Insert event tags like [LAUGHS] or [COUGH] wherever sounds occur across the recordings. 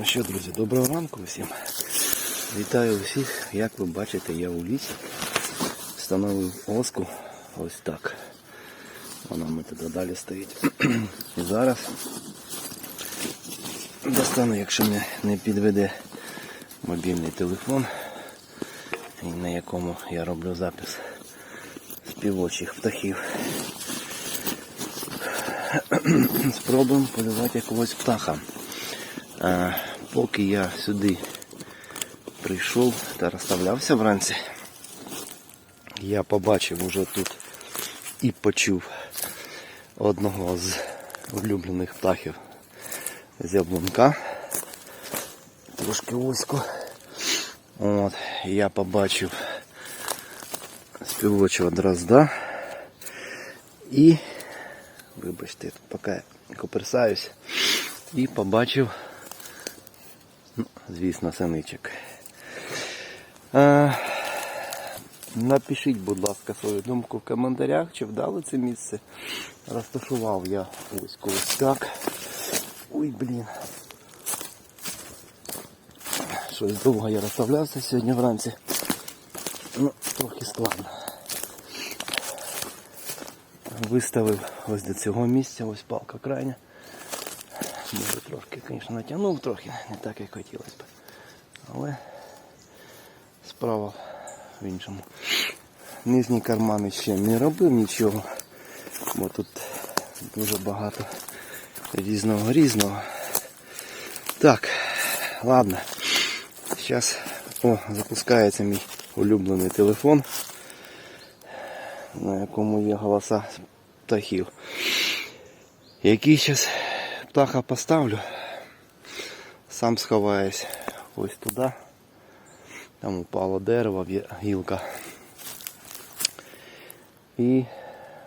Ну що, друзі, доброго ранку всім. Вітаю усіх. Як ви бачите, я у лісі встановив оску ось так. Вона ми туди далі стоїть. І зараз достану, якщо мене не підведе мобільний телефон, на якому я роблю запис співочих птахів. Спробуємо полювати якогось птаха. А, поки я сюди прийшов та розставлявся вранці, я побачив уже тут і почув одного з улюблених птахів з яблунка. Трошки вузько. От, я побачив співочого дрозда і, вибачте, я поки коперсаюсь, і побачив, звісно, синичок. А, напишіть, будь ласка, свою думку в коментарях, чи вдало це місце. Розташував я ось ось так. Ой, блін. Щось довго я розставлявся сьогодні вранці. Ну, трохи складно. Виставив ось до цього місця, ось палка крайня. Може трошки, звісно, натягнув трохи, не так як хотілося б. Але справа в іншому. Нижні кармани ще не робив нічого, бо тут дуже багато різного різного. Так, ладно. Зараз запускається мій улюблений телефон, на якому є голоса птахів. Який зараз птаха поставлю, сам сховаюсь ось туди. Там упало дерево, гілка. І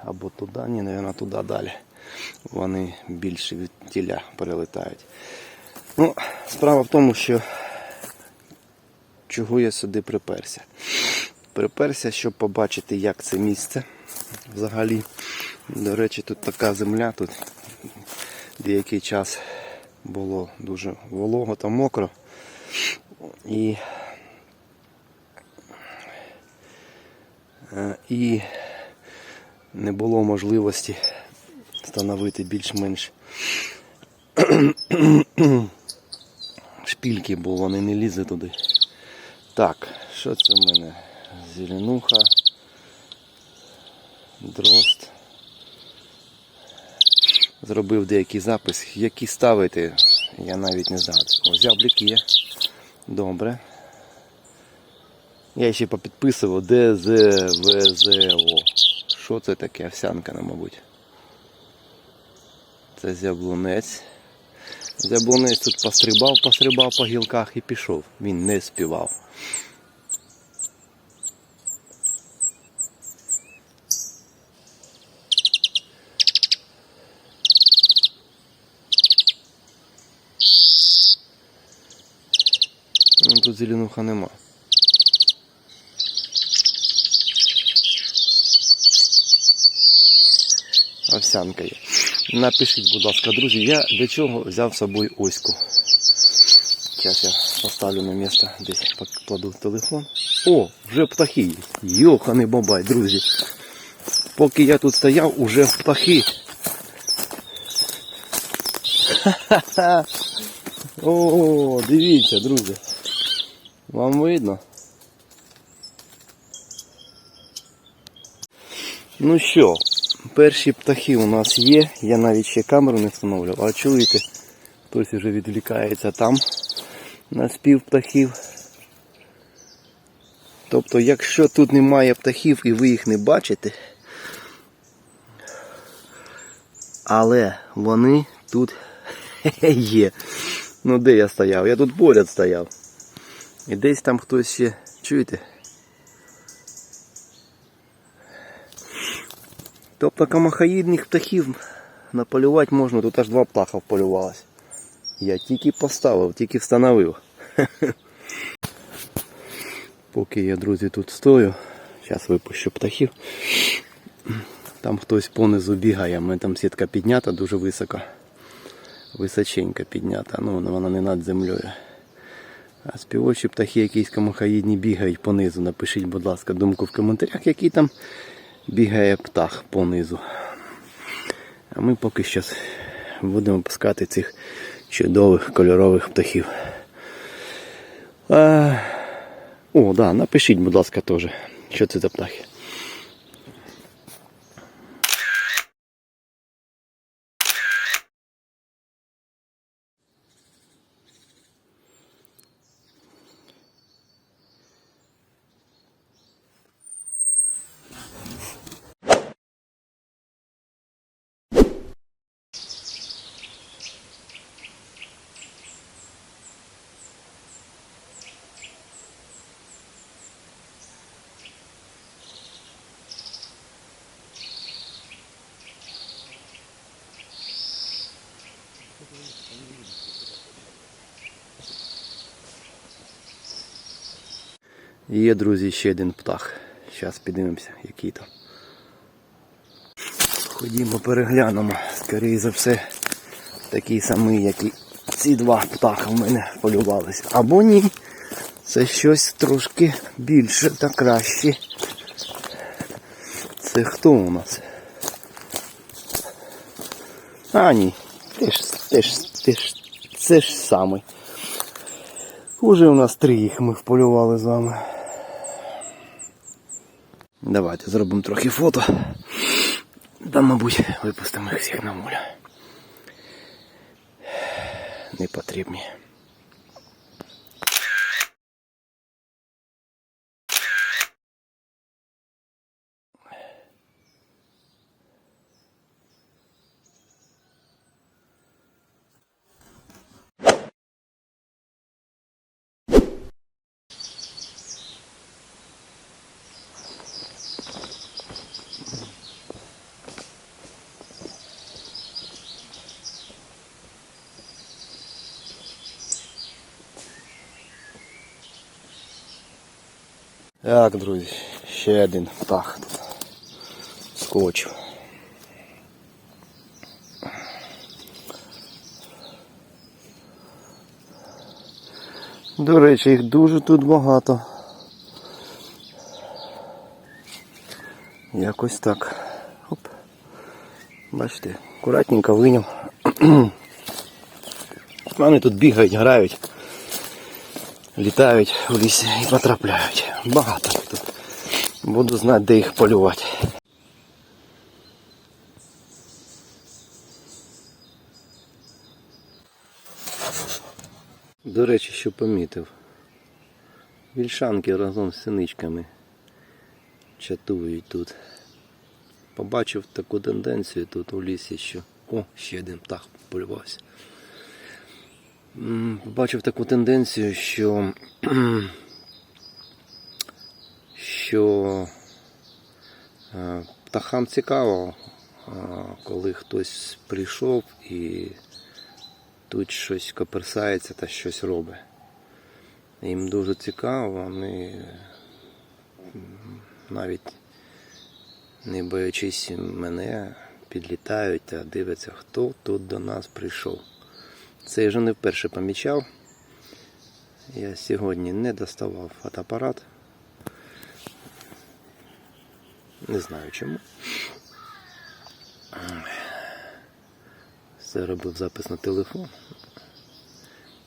або туди, ні, мабуть, туди далі. Вони більше від тіля перелетають. Ну, справа в тому, що чого я сюди приперся. Приперся, щоб побачити, як це місце взагалі. До речі, тут така земля, тут деякий час було дуже волого та мокро. І, е, і не було можливості встановити більш-менш шпільки, бо вони не лізли туди. Так, що це в мене? Зеленуха, дрозд. Зробив деякий запис. Які ставити, я навіть не знаю. Ось зяблик є. Добре. Я ще попідписував ДЗВЗО. Що це таке? Овсянка, ну, мабуть. Це зяблунець. Зяблунець тут пострибав, пострибав по гілках і пішов. Він не співав. Тут зеленуха нема. Овсянка є. Напишіть, будь ласка, друзі, я для чого взяв з собою оську. Зараз я поставлю на місце, десь покладу телефон. О, вже птахи є. Йоханий бабай, друзі. Поки я тут стояв, уже птахи. Ха-ха-ха. О, дивіться, друзі. Вам видно? Ну що, перші птахи у нас є. Я навіть ще камеру не встановлював. А чуєте, хтось вже відвлікається там на спів птахів. Тобто, якщо тут немає птахів і ви їх не бачите, але вони тут [LAUGHS] є. Ну де я стояв? Я тут поряд стояв. І десь там хтось ще, чуєте? Тобто камахаїдних птахів наполювати можна, тут аж два птаха вполювалось. Я тільки поставив, тільки встановив. [LAUGHS] Поки я, друзі, тут стою, зараз випущу птахів. Там хтось понизу бігає, у мене там сітка піднята дуже високо. височенько піднята, ну вона не над землею. А співочі птахи якісь камахаїдні бігають понизу. Напишіть, будь ласка, думку в коментарях, який там бігає птах понизу. А ми поки що будемо пускати цих чудових кольорових птахів. А, о, да, напишіть, будь ласка, теж, що це за птахи. Є, друзі, ще один птах. Зараз подивимося, який то. Ходімо переглянемо. Скоріше за все, такий самий, як і ці два птаха в мене полювалися. Або ні. Це щось трошки більше та краще. Це хто у нас? А, ні. Теж, теж, теж, це ж самий. Уже у нас три їх ми вполювали з вами. Давайте зробимо трохи фото. Та, мабуть, випустимо їх всіх на волю. Не потрібні. Так, друзі, ще один птах тут скочив. До речі, їх дуже тут багато. Якось так. Оп. Бачите, акуратненько виняв. [CLEARS THROAT] Вони тут бігають, грають літають у лісі і потрапляють. Багато тут. Буду знати, де їх полювати. До речі, що помітив. Вільшанки разом з синичками чатують тут. Побачив таку тенденцію тут у лісі, що... О, ще один птах полювався. Побачив таку тенденцію, що, що е, птахам цікаво, е, коли хтось прийшов і тут щось коперсається та щось робить. Їм дуже цікаво, вони навіть не боячись мене, підлітають та дивляться, хто тут до нас прийшов. Це я вже не вперше помічав. Я сьогодні не доставав фотоапарат. Не знаю чому. Все робив запис на телефон.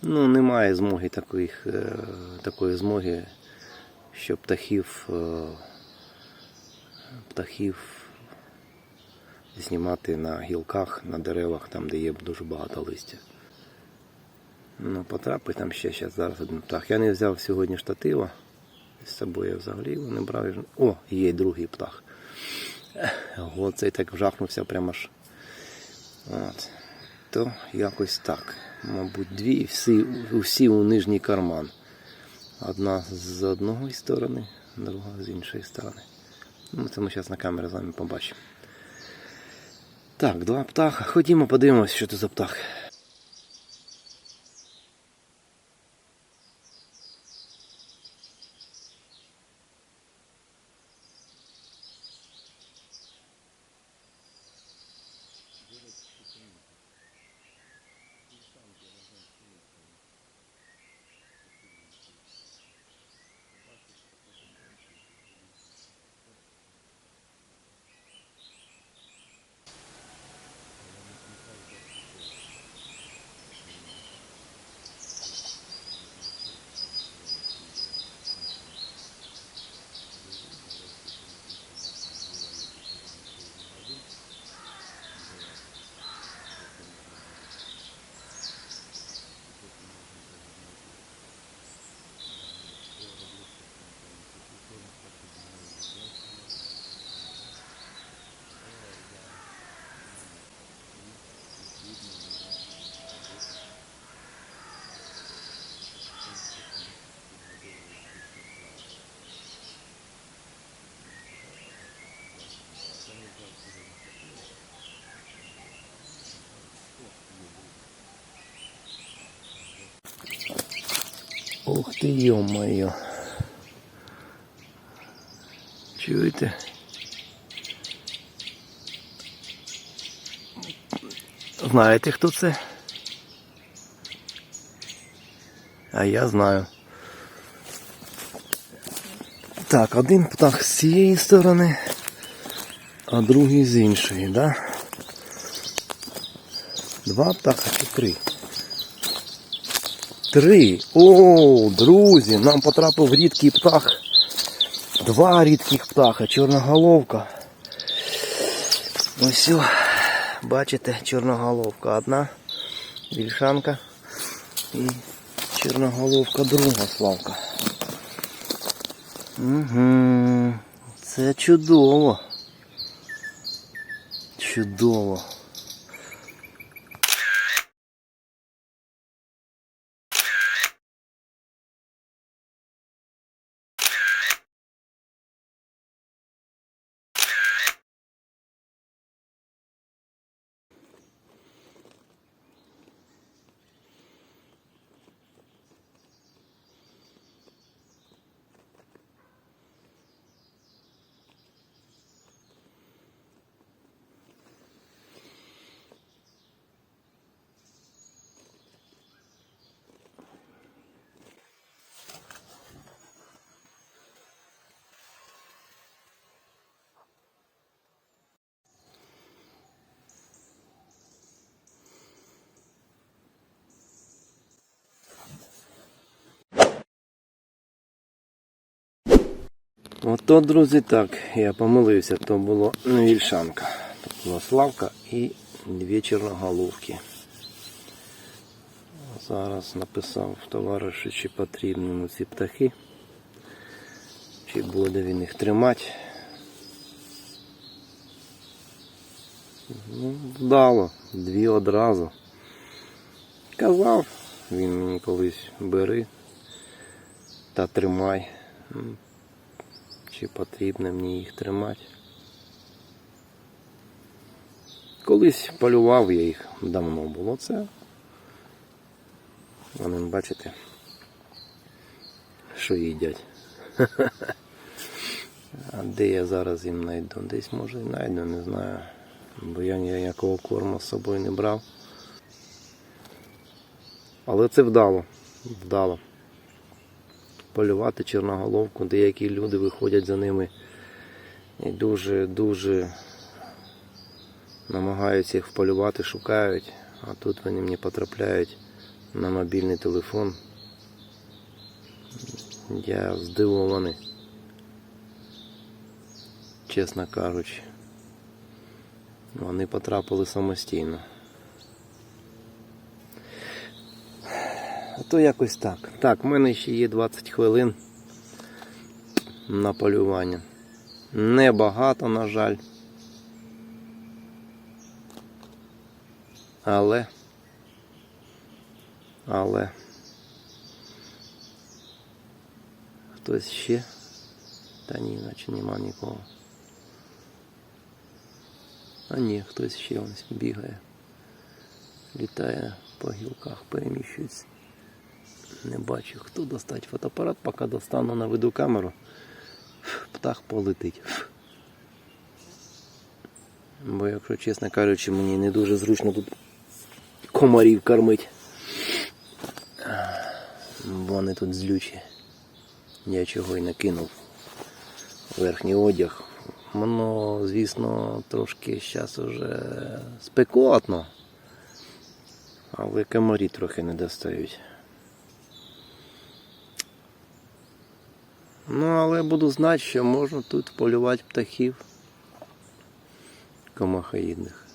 Ну, немає змоги таких, е, такої змоги, щоб птахів, е, птахів знімати на гілках, на деревах, там, де є дуже багато листя. Ну, потрапить там ще зараз, зараз один птах. Я не взяв сьогодні штатива. З собою я взагалі його не брав. О, є другий птах. Оцей так вжахнувся прямо аж. От. То якось так. Мабуть, дві всі, всі у нижній карман. Одна з одної сторони, друга з іншої сторони. Ну, це ми зараз на камері з вами побачимо. Так, два птаха. Ходімо, подивимося, що це за птах. Ух ти, йо-моє. Чуєте? Знаєте, хто це? А я знаю. Так, один птах з цієї сторони, а другий з іншої, да? Два птаха чи три? Три. О, друзі, нам потрапив рідкий птах. Два рідких птаха, чорноголовка. Ось, о, бачите, чорноголовка одна, вільшанка і чорноголовка друга славка. Угу. Це чудово. Чудово. Ото, друзі, так, я помилився, то було вільшанка. То була Славка і дві чорноголовки. Зараз написав товаришу, чи потрібні йому ці птахи, чи буде він їх тримати. Ну, вдало, дві одразу. Казав, він мені колись бери та тримай. Чи потрібно мені їх тримати. Колись полював я їх, давно було це. Вони, бачите, що їдять. [LAUGHS] А де я зараз їм знайду? Десь може і знайду, не знаю. Бо я ніякого корму з собою не брав. Але це вдало. Вдало полювати чорноголовку. Деякі люди виходять за ними і дуже-дуже намагаються їх вполювати, шукають, а тут вони мені потрапляють на мобільний телефон. Я здивований, чесно кажучи. Вони потрапили самостійно. То якось так. Так, в мене ще є 20 хвилин на полювання. Небагато, на жаль. Але. Але. Хтось ще? Та ні, наче нема нікого. А ні, хтось ще ось бігає. Літає по гілках, переміщується. Не бачу, хто достать фотоапарат, поки достану наведу камеру. Птах полетить. Бо, якщо чесно кажучи, мені не дуже зручно тут комарів кормить. Вони тут злючі. Я чого й не кинув. Верхній одяг. Воно, звісно, трошки зараз уже спекотно. Але комарі трохи не достають. Ну, але буду знати, що можна тут полювати птахів комахоїдних.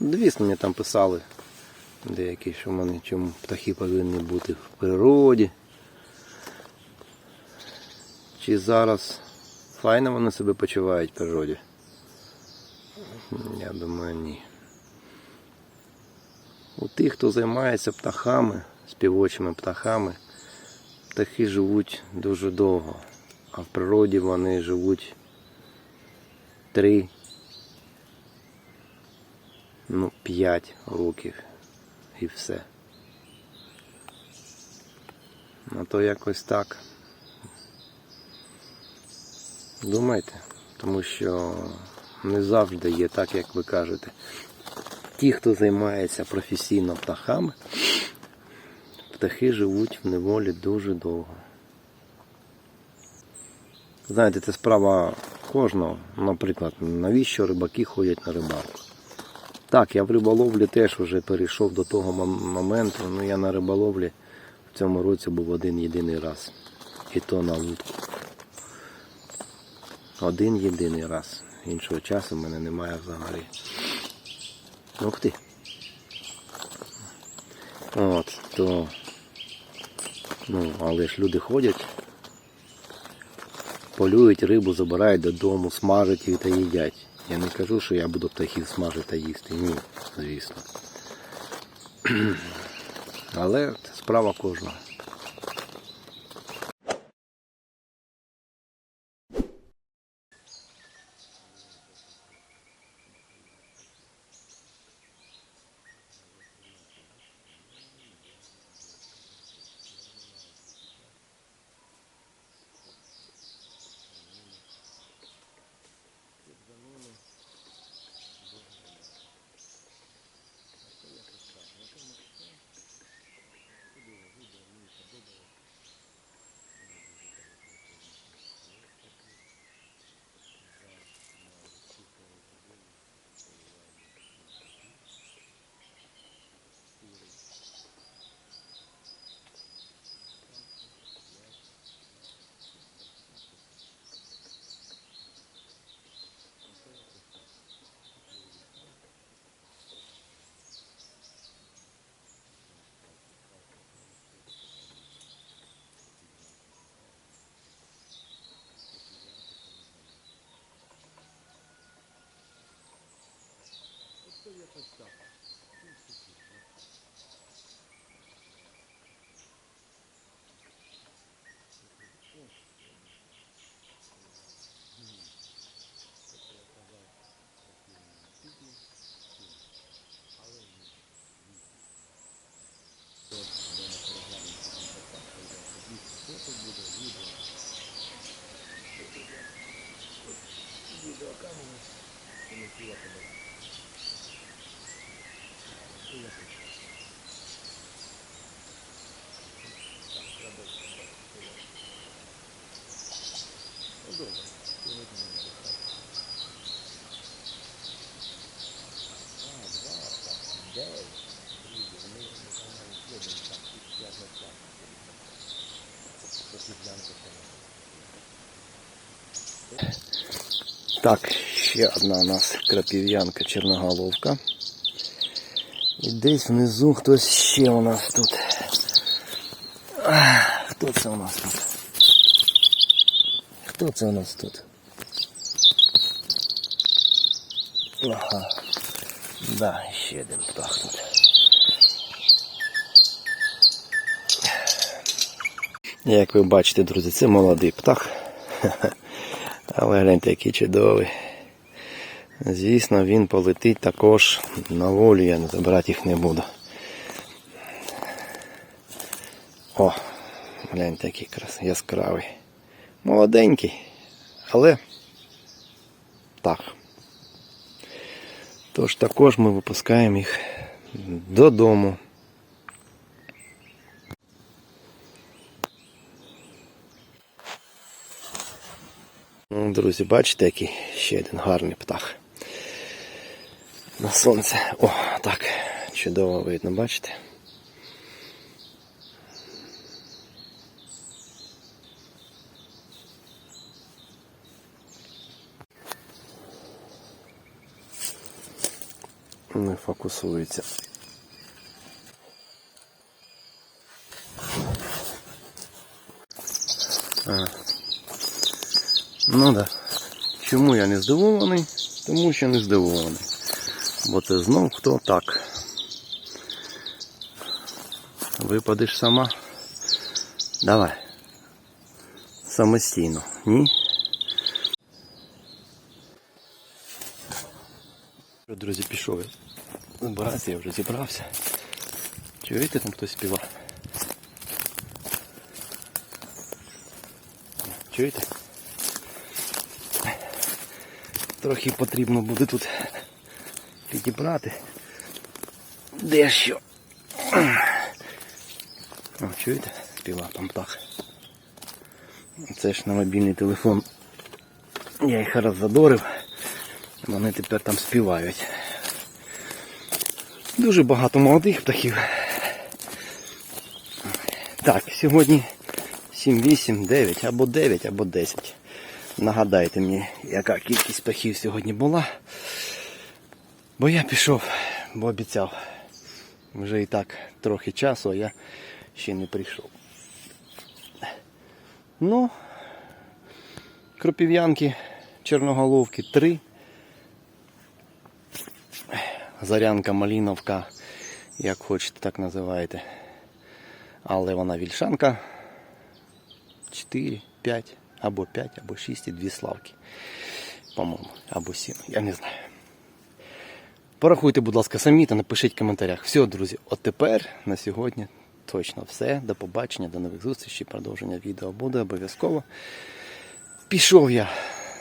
Звісно, мені там писали деякі, що в мене чому птахи повинні бути в природі. Чи зараз файно вони себе почувають в природі? Я думаю, ні. У тих, хто займається птахами, співочими птахами, птахи живуть дуже довго, а в природі вони живуть три, ну, п'ять років і все. Ну то якось так. Думайте, тому що не завжди є так, як ви кажете. Ті, хто займається професійно птахами, птахи живуть в неволі дуже довго. Знаєте, це справа кожного. Наприклад, навіщо рибаки ходять на рибалку? Так, я в риболовлі теж вже перейшов до того моменту. Ну я на риболовлі в цьому році був один єдиний раз. І то на вудку. Один єдиний раз. Іншого часу в мене немає взагалі. Ух ти. От, то. Ну, але ж люди ходять, полюють рибу, забирають додому, смажать її та їдять. Я не кажу, що я буду птахів смажити та їсти. Ні, звісно. [CLEARS THROAT] Але справа кожного. Stop. Так, ще одна у нас крапів'янка чорноголовка. І десь внизу хтось ще у нас тут. Хто це у нас тут? Хто це у нас тут? Ага. Да, ще один птах тут. Як ви бачите, друзі, це молодий птах. [LAUGHS] Але гляньте, який чудовий. Звісно, він полетить також на волю, я забирати їх не буду. О, гляньте, який крас... яскравий. Молоденький, але так. Тож також ми випускаємо їх додому. Друзі, бачите, який ще один гарний птах. На сонце. О, так, чудово видно, бачите? Не фокусується. А. Ну да. Чому я не здивований? Тому що не здивований. Бо це знов хто так. Випадеш сама. Давай. Самостійно. Ні? Друзі, пішов. Збиратися, я вже зібрався. Чуєте, там хтось співав? Чуєте? Трохи потрібно буде тут підібрати. Дещо. О, чуєте? Співа там птах. Це ж на мобільний телефон. Я їх раз задорив. Вони тепер там співають. Дуже багато молодих птахів. Так, сьогодні 7, 8, 9, або 9, або 10. Нагадайте мені, яка кількість птахів сьогодні була. Бо я пішов, бо обіцяв. Вже і так трохи часу, а я ще не прийшов. Ну, кропів'янки, чорноголовки 3. Зарянка Маліновка, як хочете, так називаєте. Але вона вільшанка 4, 5, або 5, або 6 і 2 славки. По-моєму, або 7, я не знаю. Порахуйте, будь ласка, самі та напишіть в коментарях. Все, друзі, от тепер на сьогодні точно все. До побачення, до нових зустрічей. Продовження відео буде обов'язково. Пішов я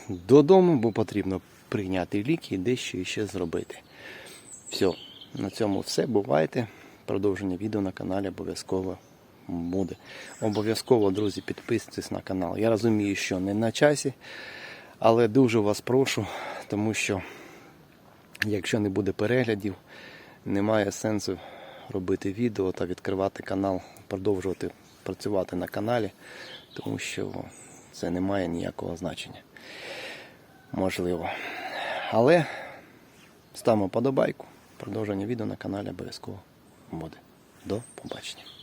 додому, бо потрібно прийняти ліки і дещо ще зробити. Все, на цьому все. Бувайте. Продовження відео на каналі обов'язково буде. Обов'язково, друзі, підписуйтесь на канал. Я розумію, що не на часі, але дуже вас прошу, тому що якщо не буде переглядів, немає сенсу робити відео та відкривати канал, продовжувати працювати на каналі, тому що це не має ніякого значення. Можливо. Але ставимо подобайку. Продовження відео на каналі обов'язково буде. До побачення.